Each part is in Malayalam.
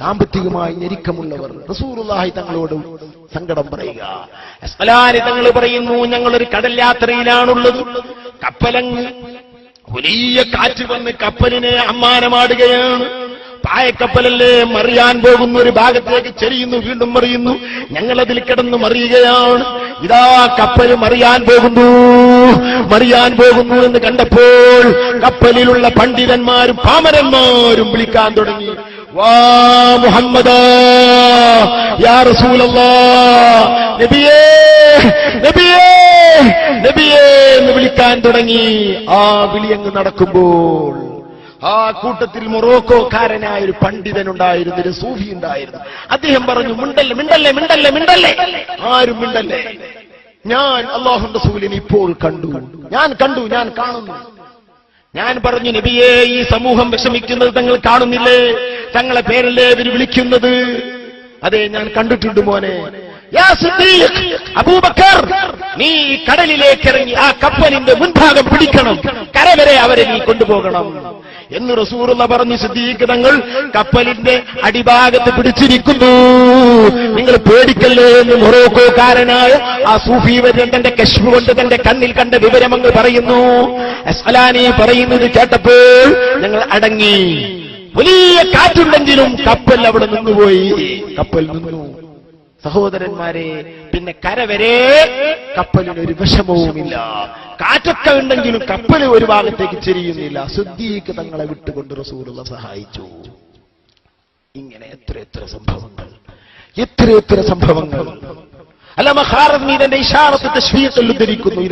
സാമ്പത്തികമായി ഞെരുക്കമുള്ളവർ റസൂറുല്ലാഹി തങ്ങളോട് സങ്കടം പറയുക. തങ്ങൾ പറയുന്നു ഞങ്ങളൊരു കടൽ യാത്രയിലാണുള്ളത് കപ്പലങ്ങ് വലിയ കാറ്റ് വന്ന് കപ്പലിനെ അമ്മാനമാടുകയാണ്. പായക്കപ്പലല്ലേ മറിയാൻ പോകുന്ന ഒരു ഭാഗത്തേക്ക് ചെറിയുന്നു വീണ്ടും മറിയുന്നു. ഞങ്ങൾ അതിൽ കിടന്ന് മറിയുകയാണ്. ഇതാ കപ്പൽ മറിയാൻ പോകുന്നു മറിയാൻ പോകുന്നു എന്ന് കണ്ടപ്പോൾ കപ്പലിലുള്ള പണ്ഡിതന്മാരും പാമരന്മാരും വിളിക്കാൻ തുടങ്ങി. മുഹമ്മദ യാ റസൂലല്ലാ നബിയേ നബിയേ നബിയേ എന്ന് വിളിക്കാൻ തുടങ്ങി. ആ വിളിയങ്ങ് നടക്കുമ്പോൾ ആ കൂട്ടത്തിൽ മൊറോക്കോക്കാരനായ ഒരു പണ്ഡിതൻ ഉണ്ടായിരുന്നു ഒരു സൂഫി ഉണ്ടായിരുന്നു. അദ്ദേഹം പറഞ്ഞു മിണ്ടല്ലേ മിണ്ടല്ലേ മിണ്ടല്ലേ മിണ്ടല്ലേ? ആരും മിണ്ടല്ലേ? ഞാൻ അള്ളാഹു റസൂലിനെ ഇപ്പോൾ കണ്ടു. ഞാൻ കണ്ടു ഞാൻ കാണുന്നു. ഞാൻ പറഞ്ഞു നബിയെ ഈ സമൂഹം വിഷമിക്കുന്നത് തങ്ങൾ കാണുന്നില്ലേ? തങ്ങളെ പേരല്ലേ ഇവർ വിളിക്കുന്നത്? അതെ ഞാൻ കണ്ടിട്ടുണ്ട് മോനെ. അബൂബക്കർ നീ കടലിലേക്ക് ഇറങ്ങി ആ കപ്പലിന്റെ മുൻഭാഗം പിടിക്കണം. കരവരെ അവരെ നീ കൊണ്ടുപോകണം. എന്ന് റസൂറുള്ള പറഞ്ഞു സിദ്ദീഖ് തങ്ങൾ കപ്പലിന്റെ അടിഭാഗത്ത് പിടിച്ചിരിക്കുന്നു. നിങ്ങൾ പേടിക്കല്ലേ എന്ന് മൊറോക്കോക്കാരനായ ആ സൂഫി വര്യൻ തന്റെ കശ്മ കൊണ്ട് തന്റെ കണ്ണിൽ കണ്ട വിവരം അങ്ങ് പറയുന്നു. അസ്ലാനി പറയുന്നത് കേട്ടപ്പോൾ ഞങ്ങൾ അടങ്ങി. വലിയ കാറ്റുണ്ടെങ്കിലും കപ്പൽ അവിടെ നിന്നുപോയി. കപ്പൽ നിന്നു. സഹോദരന്മാരെ പിന്നെ കരവരെ കപ്പലിന് ഒരു വിഷമവുമില്ല. കാറ്റൊക്കെ ഉണ്ടെങ്കിലും കപ്പൽ ഒരു ഭാഗത്തേക്ക് ചെരിയുന്നില്ല. സുദ്ദീഖ് തങ്ങളെ വിട്ടുകൊണ്ട് റസൂലുള്ള സഹായിച്ചു. ഇങ്ങനെ എത്ര എത്ര സംഭവങ്ങൾ. എത്ര എത്ര സംഭവങ്ങൾ. ഉദ്ധരിക്കുന്നു.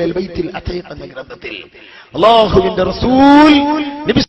ഗ്രന്ഥത്തിൽ അള്ളാഹുവിന്റെ റസൂൽ നബി